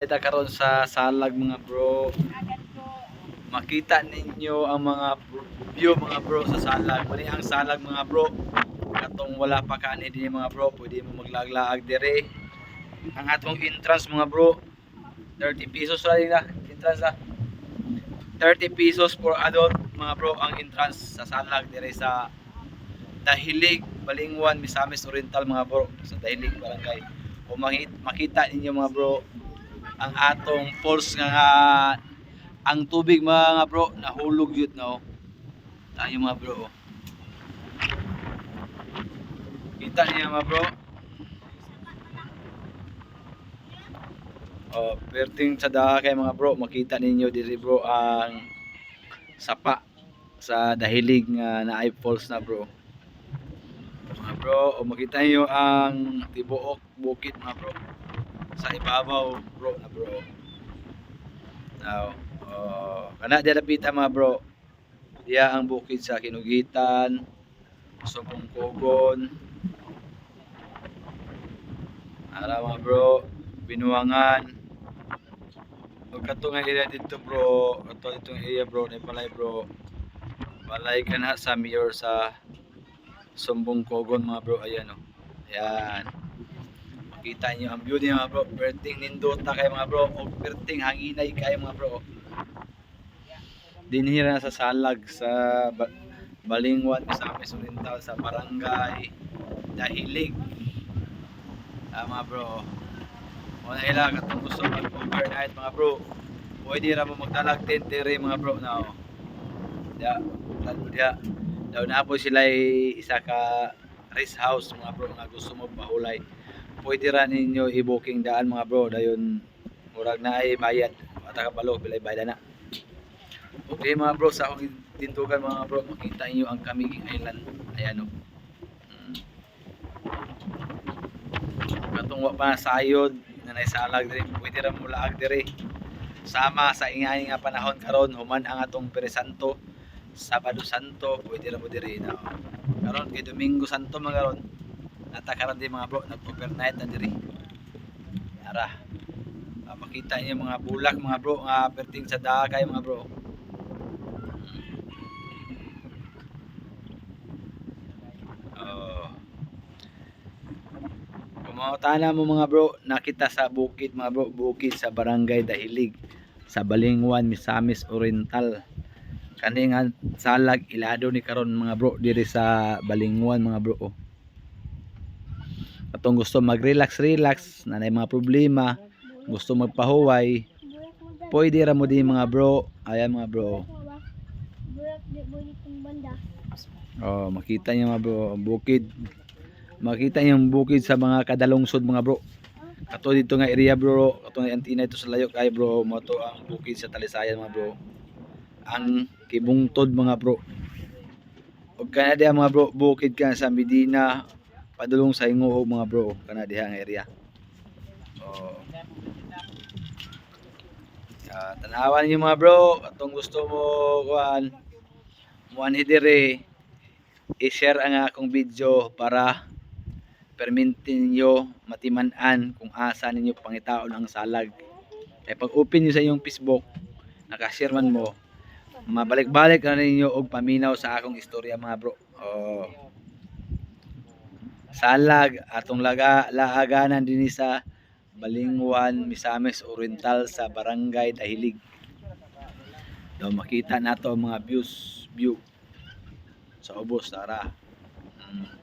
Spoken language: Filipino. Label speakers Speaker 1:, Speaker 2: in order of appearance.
Speaker 1: Kita karon sa salag mga bro. Makita ninyo ang mga view mga bro sa salag. Mali ang salag mga bro. Katong wala pa kaani din mga bro, pwede mo maglaglaag dire. Ang atong entrance mga bro, 30 pesos lang na entrance na. 30 pesos for adult mga bro ang entrance sa salag dire sa Dahilig, Balingwan, Misamis Oriental mga bro sa Dahilig Barangay. Makita, makita ninyo mga bro ang atong falls nga, nga ang tubig mga bro nahulog yun no. Tayo mga bro. oh. Kita niya mga bro. Oh, perting sa kay mga bro, makita ninyo diri bro ang sapa sa dahilig nga naay falls na bro. Mga bro, o makita niyo ang tibuok bukid mga bro sa ibabaw bro na bro. Now, oh, kana dia dapita mga bro. Diya ang bukid sa Kinugitan, Subong Kogon. Ara mga bro, Binuangan. Ug kato nga area dito bro, kato itong area bro, ni palay bro. Balay ka na sa mayor sa Sumbong Kogon mga bro, ayan oh. Ayan. Makita niyo ang view mga bro. Perting nindota kayo mga bro. O perting hanginay kayo mga bro. Dinhira sa salag sa ba- Balingwan, Misamis Oriental sa Barangay Dahilig. Ah mga bro. Wala ila katong gusto mag overnight mga bro. Pwede ra mo magdalag tent dire mga bro na oh. Ya, talo dia. Daw na po sila isa ka rest house mga bro nga gusto mo pahulay pwede ra ninyo i-booking daan mga bro. Dayon murag na ay bayad. Ata ka palo bilay bayad na. Okay mga bro sa akong tintugan mga bro makita niyo ang Kamiging Island. Ayan o mm. katong wa pa sayod na naisalag diri. Pwede ra mo laag diri. Sama sa ingay nga panahon karon human ang atong Peresanto Sabado Santo pwede ra mo diri na. Karon kay Domingo Santo mga karon natakaran din mga bro nag-overnight na diri ara Ah, makita niyo mga bulak mga bro nga perting sa dagay mga bro oh Kumautana mo mga bro, nakita sa bukid mga bro, bukid sa barangay Dahilig, sa Balingwan, Misamis Oriental. Kani nga salag ilado ni karon mga bro diri sa Balingwan mga bro. oh. Katong gusto mag-relax relax, na may mga problema, gusto magpahuway, pwede ra mo din mga bro. Ayan mga bro. Oh, makita niyo mga bro, bukid. Makita yung bukid sa mga kadalungsod mga bro. Kato dito nga area bro, kato nga antina ito sa layo kay bro, mo to ang bukid sa Talisayan mga bro. Ang kibungtod mga bro. Ug kana mga bro, bukid ka sa Medina, padulong sa Hinguhog mga bro, kana diha ang area. Oh. Ah, tanawan niyo mga bro, atong gusto mo kuan muan dire i-share ang akong video para permintin ninyo matiman-an kung asa ninyo pangitaon ang salag. Kaya pag open nyo sa inyong Facebook, nakashare man mo, mabalik-balik na ninyo og paminaw sa akong istorya mga bro. Oh. Salag atong laga laaganan dinhi sa Balingwan, Misamis Oriental sa Barangay Dahilig. Daw makita nato mga views view sa ubos tara. Mm.